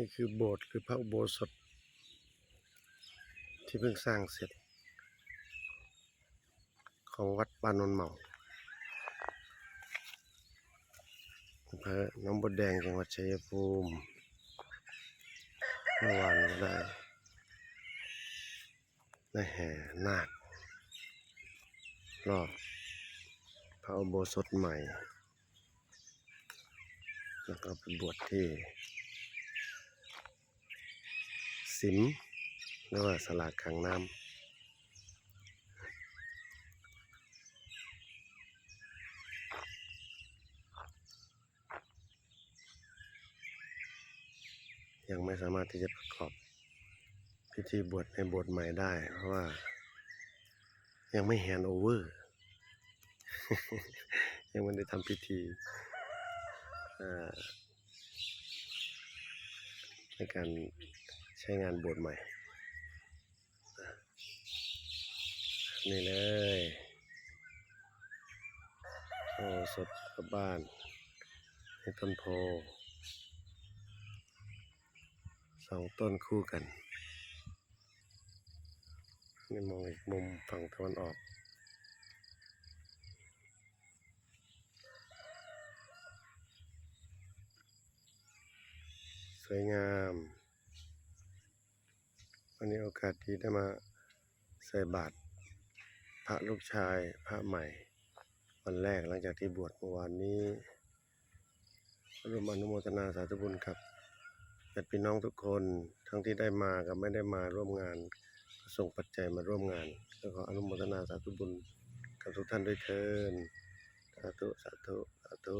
นี่คือโบสถ์คือพระอุโบสถ ที่เพิ่งสร้างเสร็จ ของวัดปานนนเหมาอำเภอน้องบดแดงจังหวัดชัยภูมิเมื่อวานก็ได้ได้แห่นาครอบพระอุโบสถใหม่ แล้วก็ไปบวชที่ สิมหรือว่าสลากขังน้ำยังไม่สามารถที่จะประกอบพิธีบวชในบสถ์ใหม่ได้ เพราะว่า ยังไม่แฮนโอเวอร์ ยังไม่ได้ทำพิธีในการ ใช้งานโบสถ์ใหม่ นี่เลยโอ้สดกับบ้านในต้นโพสองต้นคู่กัน นี่มองอีกมุมฝั่งตะวันออกสวยงาม วันนี้โอกาสดีได้มาใส่บาตรพระลูกชายพระใหม่ วันแรกหลังจากที่บวชเมื่อวานนี้รวมอนุโมทนาสาธุบุญกับญาติพี่น้องทุกคนทั้งที่ได้มากับไม่ได้มาร่วมงานก็ส่งปัจจัยมาร่วมงานก็ขออนุโมทนาสาธุบุญกับทุกท่านด้วยเทินสาธุสาธุสาธุ